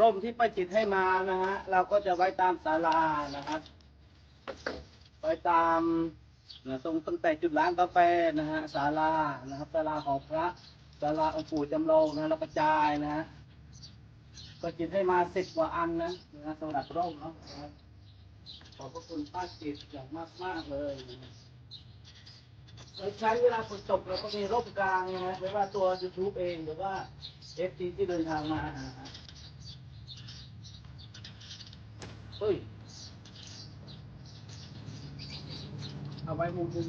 ร่มที่ป้าจิตให้มานะฮะเราก็จะไว้ตามศาลานะครับไว้ตามนะตรงตั้งแต่จุดล้างกาแฟนะฮะศาลานะครับศาลาของพระศาลาองค์ปู่จำลองนะแล้วกระจายนะฮะป้าจิตให้มาสิบกว่าอันนะนะฮะสำหรับร่มเนาะขอบพระคุณป้าจิตอย่างมากมากเลยใช้เวลาฝนตกเราก็มีร่มกลางนะฮะไม่ว่าตัว YouTube เองหรือว่าเอฟซีที่เดินทางมา นะฮะเฮ้ยเอาไว้มุมมุ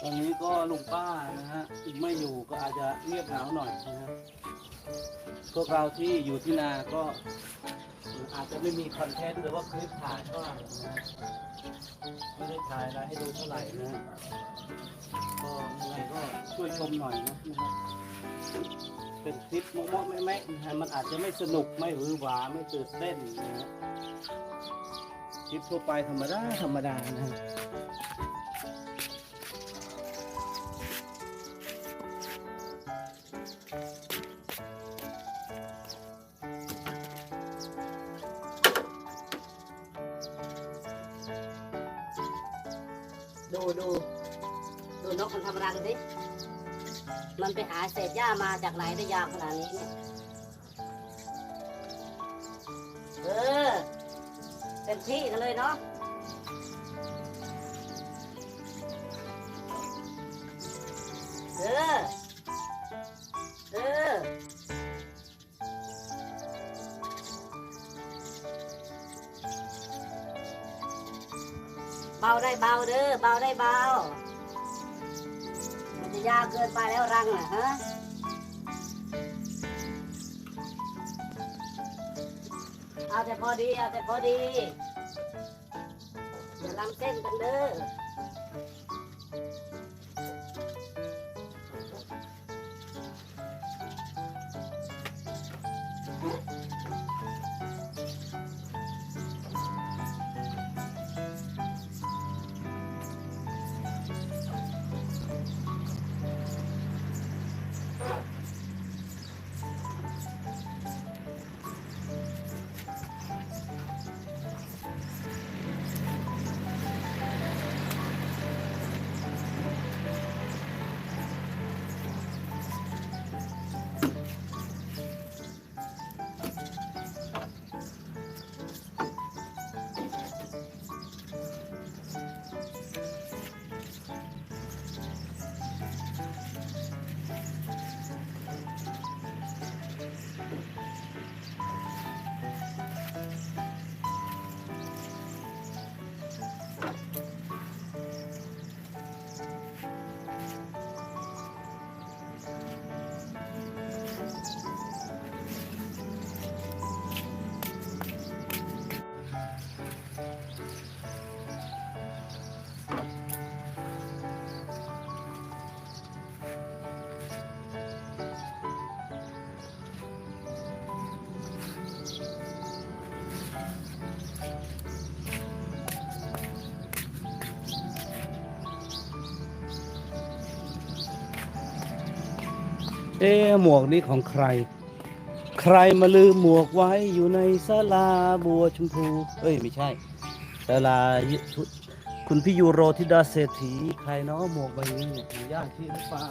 ตัวเองนนี้ก็ลุงป้านะฮะอีกไม่อยู่ก็อาจจะเงียบเหงาหน่อยนะครับพวกเราที่อยู่ที่นาก็อาจจะไม่มีคอนเทนต์หรือว่าคลิปถ่ายเท่าไหร่นะฮะไม่ได้ถ่ายอะไรให้ดูเท่าไหร่นะฮะก็ยังไงก็ช่วยชมหน่อยนะนะเป็นคลิปโมะๆแม่ๆนะฮะมันอาจจะไม่สนุกไม่หวือหวาไม่ตื่นเต้นนะฮะคลิปทั่วไปธรรมดาธรรมดานะฮะ นกมันทำรังสิมันไปหาเศษหญ้ามาจากไหนได้ยาวขนาดนี้เนี่ย เออ เต็มที่กันเลยเนาะเออ เออ เบาได้เบาเด้อ เบาได้เบา จะยาวเกินไปแล้วรังอะฮะเอาแต่พอดีเอาแต่พอดีอย่าล้ำเส้นกันเด้อ เอ๊หมวกนี้ของใคร ใครมาลืมหมวกไว้อยู่ในศาลาบัวชมพูเอ้ยไม่ใช่ศาลายุชุดคุณพี่ยูโรธิดาเศรษฐีใครเนาะหมวกใบนี้อยู่ยคุณย่าที่หรือเปล่า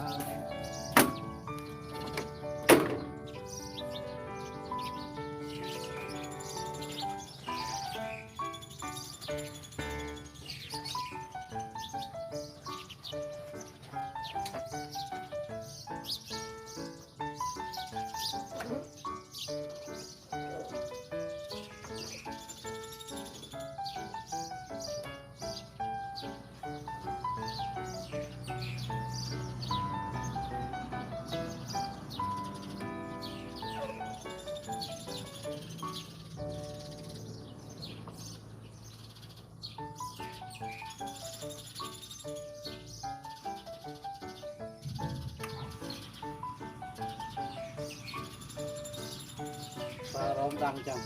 ฟ้าร้องดังจัง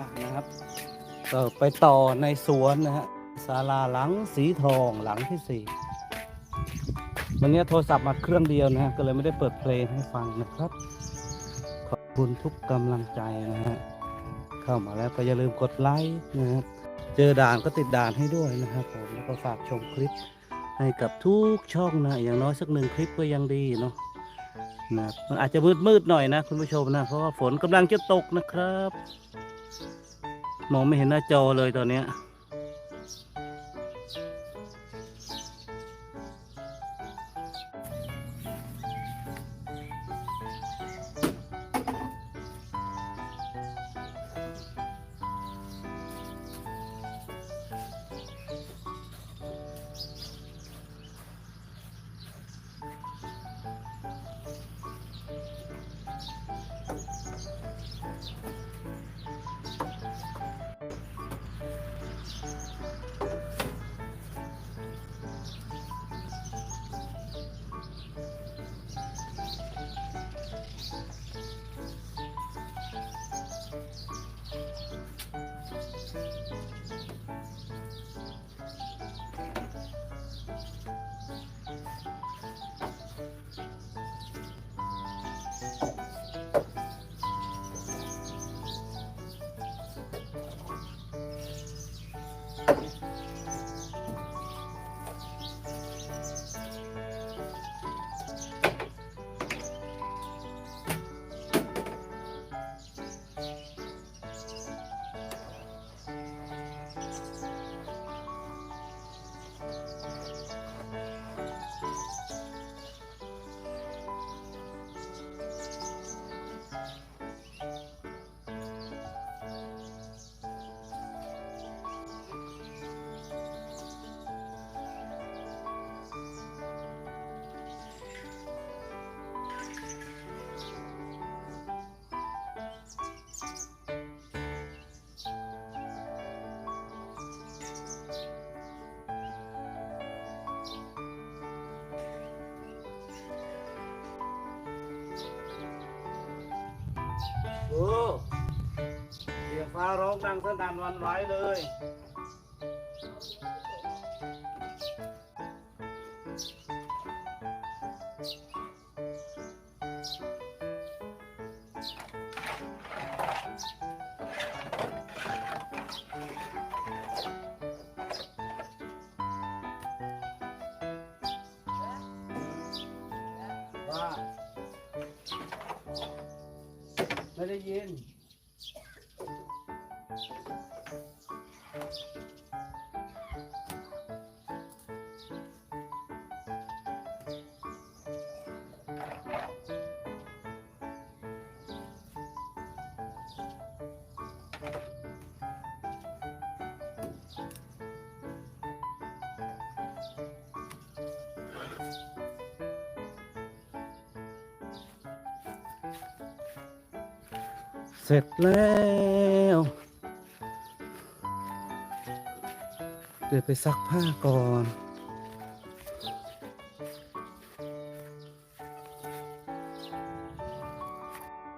นะครับก็ไปต่อในสวนนะฮะศาลาหลังสีทองหลังที่สี่วันนี้โทรศัพท์มาเครื่องเดียวนะฮะก็เลยไม่ได้เปิดเพลงให้ฟังนะครับ ขอบคุณทุกกำลังใจนะฮะเข้ามาแล้วก็อย่าลืมกดไลค์นะครับเจอด่านก็ติดด่านให้ด้วยนะครับผมแล้วก็ฝากชมคลิปให้กับทุกช่องนะ อย่างน้อยสักหนึ่งคลิปก็ยังดีเนาะนะมันอาจจะมืดมืดๆหน่อยนะคุณผู้ชมนะ เพราะว่าฝนกำลังจะตกนะครับ มองไม่เห็นหน้าจอเลยตอนเนี้ย เออเสียงฟ้าร้องดังสนั่นหวันไหวเลย ไม่ได้ยิน เสร็จแล้วเดี๋ยวไปซักผ้าก่อน